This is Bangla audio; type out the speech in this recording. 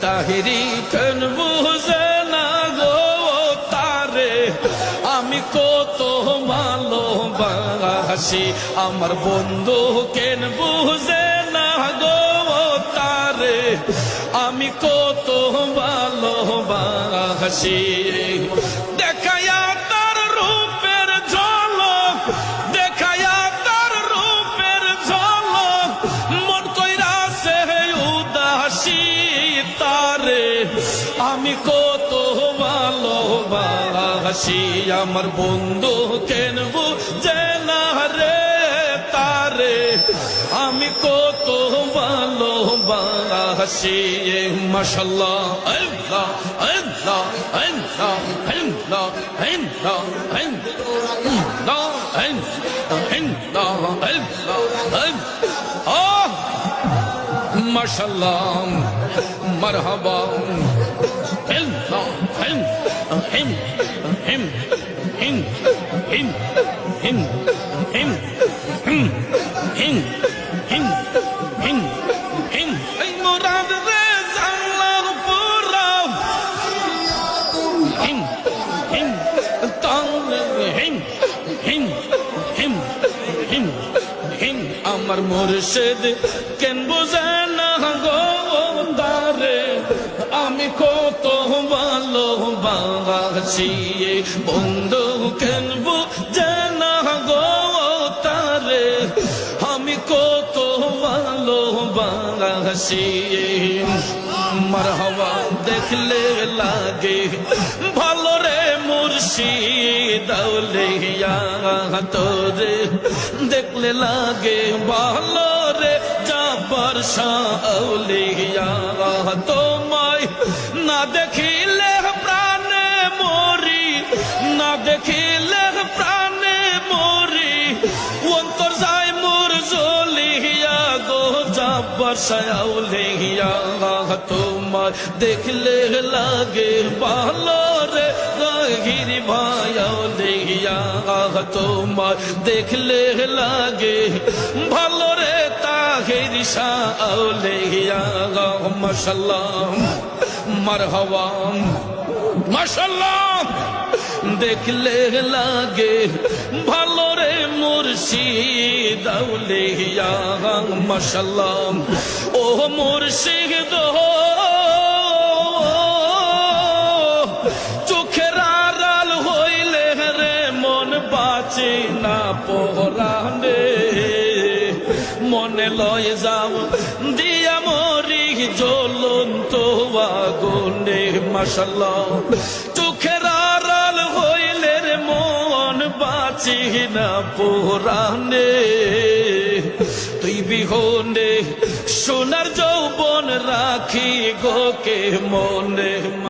তাহিরি কেন বুঝে না গো তারে। আমি কত ভালোবাসি, আমার বন্ধু কেন বুঝে না গো তারে। আমি কত ভালোবাসি। আমি কত ভালোবাসি, আমার বন্ধু কেন বুঝে না রে তারে? আমি কত ভালোবাসি মাশাল্লাহ, আল্লাহ আল্লাহ আল্লাহ আল্লাহ আল্লাহ আল্লাহ আল্লাহ আল্লাহ আল্লাহ। মাশাল্লাহ, মারহাবা। Hem. Hem. Hem. Hem. Hem. Hem. Hem. Hem. Hem. Hem. Ey muradınız anlar buram. Hem. Hem. Tanrı. Hem. Hem. Hem. Hem. Hem. Amar mürşid. Ken bozana go. Dare. Ami ko. ভাসিয়ে বন্ধু খেলব জানা গো তারে। আমি কত ভালো বাসিয়ে আমার হওয়া দেখলে লাগে। ভালো রে মুর্শিদৌলিয়া তোরে দেখলে লাগে। ভালো রে জাপর শাহ তোমায় না দেখিলে দেখিলে প্রাণে মরি, অন্তর যায় মোর জলিয়া গো শাহ আউলিয়া তোমার দেখলে লাগে, ভালো রে গহির ভাইয়াও দেখিয়া তোমার দেখলে লাগে, ভালো রে তাহির শাহ লেহিয়া মশাল্লাহ, মারহাবা, মশাল্লাহ। দেখলে লাগে। ভালো রে মুর্শিদ, আউলিয়া, মশাল্লাহ। ও মুর্শিদ চোখের মন মনে লয় যাও, দিয়া মরি জ্বলন্ত আগুনে মাসাল্লাহ চোখের বাঁচি না পোহরানে তুই বিহনে সোনার যৌবন রাখি গোকে মনে।